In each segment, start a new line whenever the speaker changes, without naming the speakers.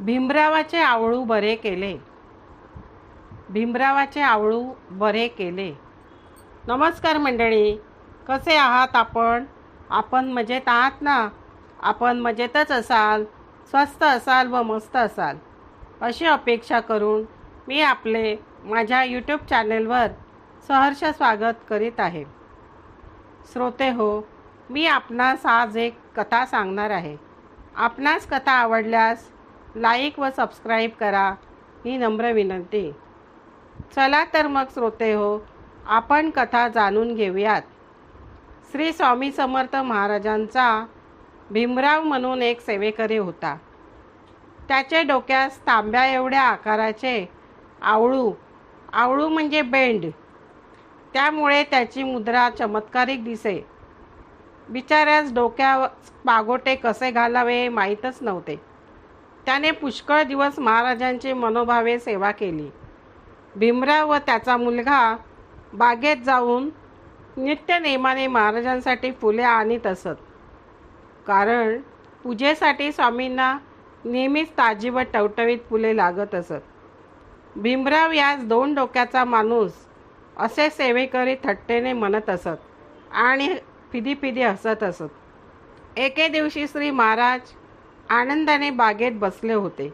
भीमरावाचे आवळू बरे केले. भीमरावाचे आवळू बरे केले. नमस्कार मंडळी कसे आहात आपण? आपण मजेत आहात ना? आपण मजेतच असाल स्वस्त असाल व मस्त असाल. अशी अपेक्षा करून मी आपले माझ्या यूट्यूब चॅनेलवर सहर्ष स्वागत करीत आहे. श्रोते हो मी आपणास आज एक कथा सांगणार आहे. आपणास कथा आवडल्यास लाईक व सबस्क्राईब करा ही नम्र विनंती. चला तर मग श्रोते हो आपण कथा जाणून घेऊयात. श्री स्वामी समर्थ महाराजांचा भीमराव म्हणून एक सेवेकरी होता. त्याचे डोक्यास तांब्या एवढ्या आकाराचे आवळू आवळू म्हणजे बेंड. त्यामुळे त्याची मुद्रा चमत्कारिक दिसे. बिचाऱ्यास डोक्यावर पागोटे कसे घालावे माहीतच नव्हते. त्याने पुष्कळ दिवस महाराजांची मनोभावे सेवा केली. भीमराव व त्याचा मुलगा बागेत जाऊन नित्य नेमाने महाराजांसाठी फुले आणीत असत. कारण पूजेसाठी स्वामींना नेहमीच ताजी व टवटवीत फुले लागत असत. भीमराव यास दोन डोक्याचा माणूस असे सेवेकरी थट्टेने म्हणत असत आणि फिदी फिदी हसत असत. एके दिवशी श्री महाराज आनंदाने बागेत बसले होते.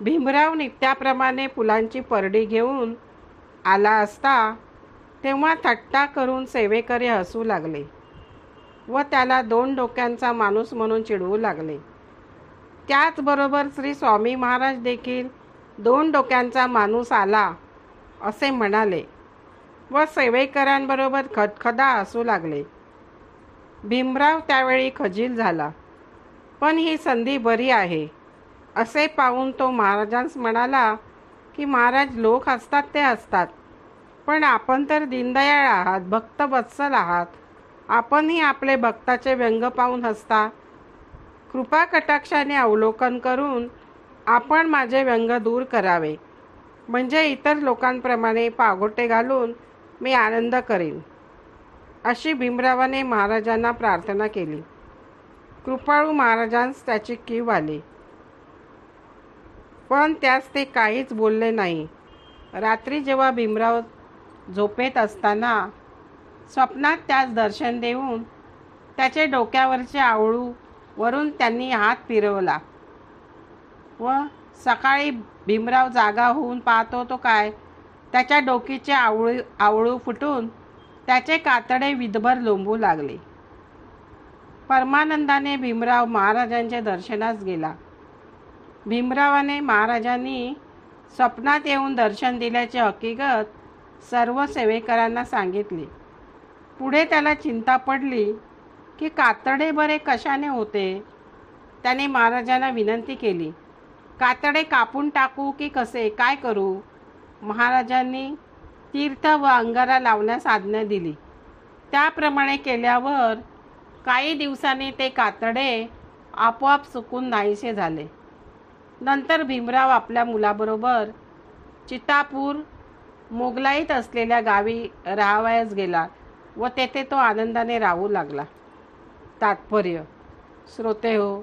भीमराव नित्याप्रमाणे फुलांची परडी घेऊन आला असता तेव्हा थट्टा करून सेवेकरी हसू लागले व त्याला दोन डोक्यांचा माणूस म्हणून चिडवू लागले. त्याचबरोबर श्री स्वामी महाराज देखील दोन डोक्यांचा माणूस आला असे म्हणाले व सेवेकरांबरोबर खदखदा हसू लागले. भीमराव त्यावेळी खजील झाला. पण ही संधी बरी आहे. असे पाहून तो महाराजांस म्हणाला की महाराज लोक हसतात ते हसतात पण आपण तर दीनदयाळ आहात भक्त बत्सल आहात. आपणही आपले भक्ताचे व्यंग पाहून हसता. कृपा कटाक्षाने अवलोकन करून आपण माझे व्यंग दूर करावे. म्हणजे इतर लोकांप्रमाणे पागोटे घालून मी आनंद करीन. अशी भीमरावाने महाराजांना प्रार्थना केली. कृपाळू महाराजांस त्याची कीव आली. पण त्यास ते काहीच बोलले नाही. रात्री जेव्हा भीमराव झोपेत असताना स्वप्नात त्यास दर्शन देऊन त्याचे डोक्यावरचे आवळू वरून त्यांनी हात फिरवला. व सकाळी भीमराव जागा होऊन पाहतो तो काय? त्याच्या डोकीचे आवळू आवळू फुटून त्याचे कातडे विधभर लोंबू लागले. परमानंदाने भीमराव महाराजांच्या दर्शनास गेला. भीमरावाने महाराजांनी स्वप्नात येऊन दर्शन दिल्याची हकीकत सर्व सेवेकरांना सांगितली. पुढे त्याला चिंता पडली की कातडे बरे कशाने होते? त्याने महाराजांना विनंती केली कातडे कापून टाकू की कसे? काय करू? महाराजांनी तीर्थ व अंगारा लावण्यास आज्ञा दिली. त्याप्रमाणे केल्यावर काही दिवसांनी ते कातडे आपोआप सुकून नाहीसे झाले. नंतर भीमराव आपल्या मुलाबरोबर चितापूर मोगलाईत असलेल्या गावी राहावयास गेला व तेथे तो आनंदाने राहू लागला. तात्पर्य श्रोते हो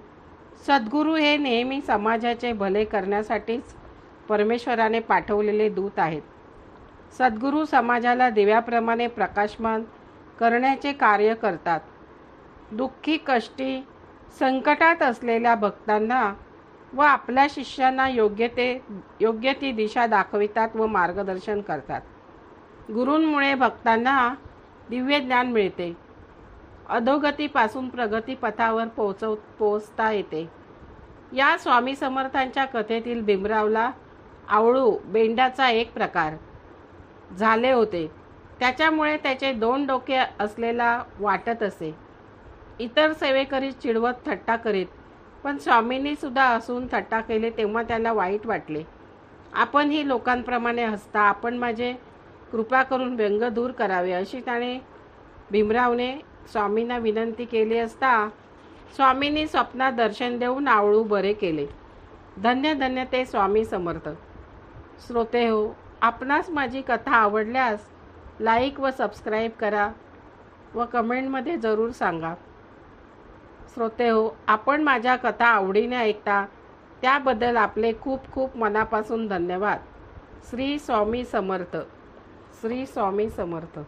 सद्गुरू हे नेहमी समाजाचे भले करण्यासाठीच परमेश्वराने पाठवलेले दूत आहेत. सद्गुरू समाजाला दिव्याप्रमाणे प्रकाशमान करण्याचे कार्य करतात. दुःखी कष्टी संकटात असलेल्या भक्तांना व आपल्या शिष्यांना योग्य ते योग्य ती दिशा दाखवितात व मार्गदर्शन करतात. गुरूंमुळे भक्तांना दिव्य ज्ञान मिळते. अधोगतीपासून प्रगतीपथावर पोहोचव पोचता येते. या स्वामी समर्थांच्या कथेतील भीमरावला आवळू बेंडाचा एक प्रकार झाले होते. त्याच्यामुळे त्याचे दोन डोके असलेला वाटत असे. इतर सेवेकरी चिडवत थट्टा करीत पण स्वामींनी सुद्धा असून थट्टा केले तेव्हा त्याला वाईट वाटले. आपण ही लोकांप्रमाणे हसता आपण माझे कृपा करून व्यंग दूर करावे अशी त्याने भीमरावने स्वामींना विनंती केली असता स्वामींनी स्वप्नात दर्शन देऊन आवळू बरे केले. धन्य धन्य ते स्वामी समर्थ. श्रोते हो आपणास माझी कथा आवडल्यास लाईक व सबस्क्राईब करा व कमेंटमध्ये जरूर सांगा. श्रोते हो आपण माझ्या कथा आवडीने ऐकता त्याबद्दल आपले खूप खूप मनापासून धन्यवाद. श्री स्वामी समर्थ. श्री स्वामी समर्थ.